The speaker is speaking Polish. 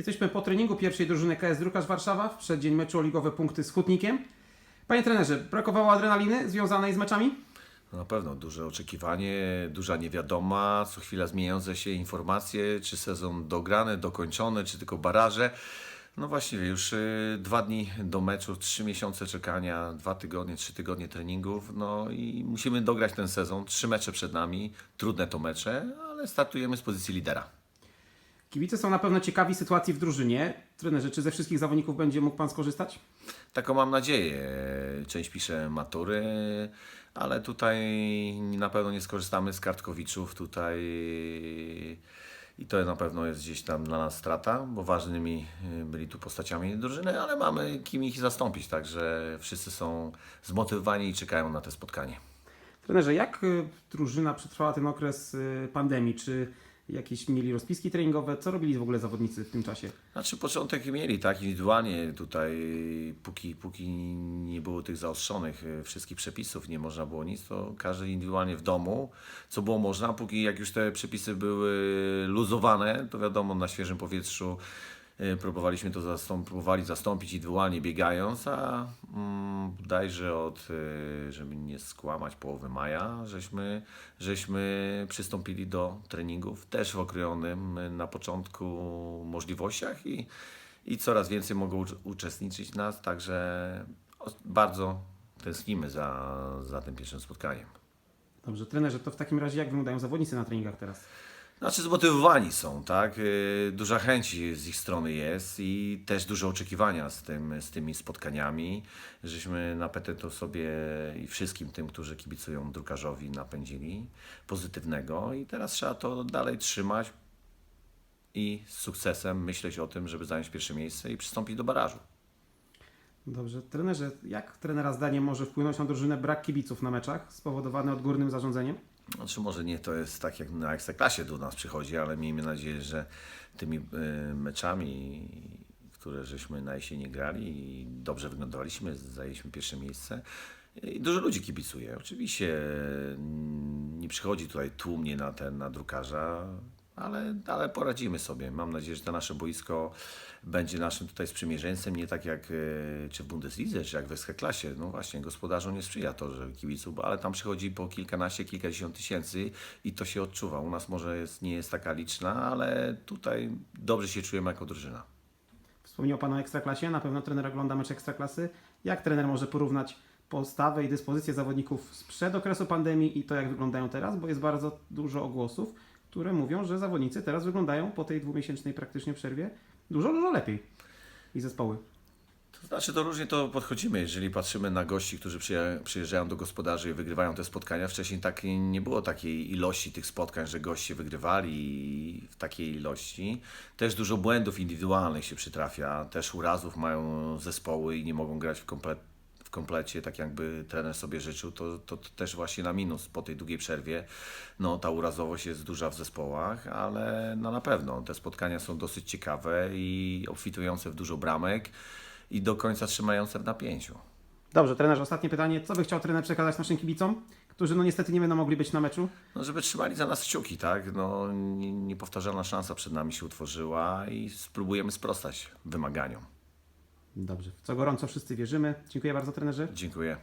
Jesteśmy po treningu pierwszej drużyny KS Drukarz Warszawa w przeddzień meczu o ligowe punkty z Hutnikiem. Panie trenerze, brakowało adrenaliny związanej z meczami? No Na pewno duże oczekiwanie, duża niewiadoma, co chwila zmieniające się informacje, czy sezon dograny, dokończony, czy tylko baraże. No właśnie, już y, dwa dni do meczu, trzy miesiące czekania, dwa tygodnie, trzy tygodnie treningów, no i musimy dograć ten sezon. Trzy mecze przed nami, trudne to mecze, ale startujemy z pozycji lidera. Kibice są na pewno ciekawi sytuacji w drużynie. Trenerze, czy ze wszystkich zawodników będzie mógł Pan skorzystać? Taką mam nadzieję. Część pisze matury, ale tutaj na pewno nie skorzystamy z kartkowiczów tutaj i to na pewno jest gdzieś tam dla nas strata, bo ważnymi y, byli tu postaciami drużyny, ale mamy kim ich zastąpić, także wszyscy są zmotywowani i czekają na to spotkanie. Trenerze, jak y, drużyna przetrwała ten okres y, pandemii? Czy jakieś mieli rozpiski treningowe? Co robili w ogóle zawodnicy w tym czasie? Znaczy początek mieli tak indywidualnie tutaj, póki, póki nie było tych zaostrzonych y, wszystkich przepisów, nie można było nic, to każdy indywidualnie w domu, co było można, póki jak już te przepisy były luzowane, to wiadomo na świeżym powietrzu y, próbowaliśmy to zastąp, próbowali zastąpić indywidualnie biegając, a mm, bodajże od, y, żeby nie skłamać, połowy maja, żeśmy, żeśmy przystąpili do treningów też w okrojonym y, na początku możliwościach i, i coraz więcej mogą ucz- uczestniczyć nas, także bardzo tęsknimy za, za tym pierwszym spotkaniem. Dobrze, trenerze, to w takim razie jak wyglądają zawodnicy na treningach teraz? Znaczy zmotywowani są, tak? Yy, Duża chęć z ich strony jest i też duże oczekiwania z, tym, z tymi spotkaniami, żeśmy na to sobie i wszystkim tym, którzy kibicują drukarzowi napędzili pozytywnego i teraz trzeba to dalej trzymać i z sukcesem myśleć o tym, żeby zająć pierwsze miejsce i przystąpić do barażu. Dobrze, trenerze, jak trenera zdaniem może wpłynąć na drużynę brak kibiców na meczach spowodowany odgórnym zarządzeniem? Znaczy może nie to jest tak jak na Ekstraklasie do nas przychodzi, ale miejmy nadzieję, że tymi y, meczami, które żeśmy na jesieni grali i dobrze wyglądaliśmy, zajęliśmy pierwsze miejsce. I dużo ludzi kibicuje. Oczywiście mm, nie przychodzi tutaj tłumnie na ten, na drukarza, ale, ale poradzimy sobie. Mam nadzieję, że to nasze boisko będzie naszym tutaj sprzymierzeńcem, nie tak jak e, czy w Bundeslidze, czy jak w Ekstraklasie. No właśnie, gospodarzom nie sprzyja to, że kibiców, ale tam przychodzi po kilkanaście, kilkadziesiąt tysięcy i to się odczuwa. U nas może jest, nie jest taka liczna, ale tutaj dobrze się czujemy jako drużyna. Wspomniał Pan o Ekstraklasie, na pewno trener ogląda mecz Ekstraklasy. Jak trener może porównać postawę i dyspozycję zawodników sprzed okresu pandemii i to, jak wyglądają teraz? Bo jest bardzo dużo ogłosów, które mówią, że zawodnicy teraz wyglądają po tej dwumiesięcznej praktycznie przerwie dużo, dużo lepiej. I zespoły. To znaczy, to różnie to podchodzimy. Jeżeli patrzymy na gości, którzy przyje- przyjeżdżają do gospodarzy i wygrywają te spotkania, wcześniej tak nie było takiej ilości tych spotkań, że goście wygrywali w takiej ilości. Też dużo błędów indywidualnych się przytrafia, też urazów mają zespoły i nie mogą grać w komplet w komplecie, tak jakby trener sobie życzył, to, to, to też właśnie na minus po tej długiej przerwie. No, ta urazowość jest duża w zespołach, ale no, na pewno te spotkania są dosyć ciekawe i obfitujące w dużo bramek i do końca trzymające w napięciu. Dobrze, trenerze, ostatnie pytanie. Co by chciał trener przekazać naszym kibicom, którzy no niestety nie będą mogli być na meczu? No, żeby trzymali za nas kciuki, tak? No, nie- niepowtarzalna szansa przed nami się utworzyła i spróbujemy sprostać wymaganiom. Dobrze, w co gorąco wszyscy wierzymy. Dziękuję bardzo trenerze. Dziękuję.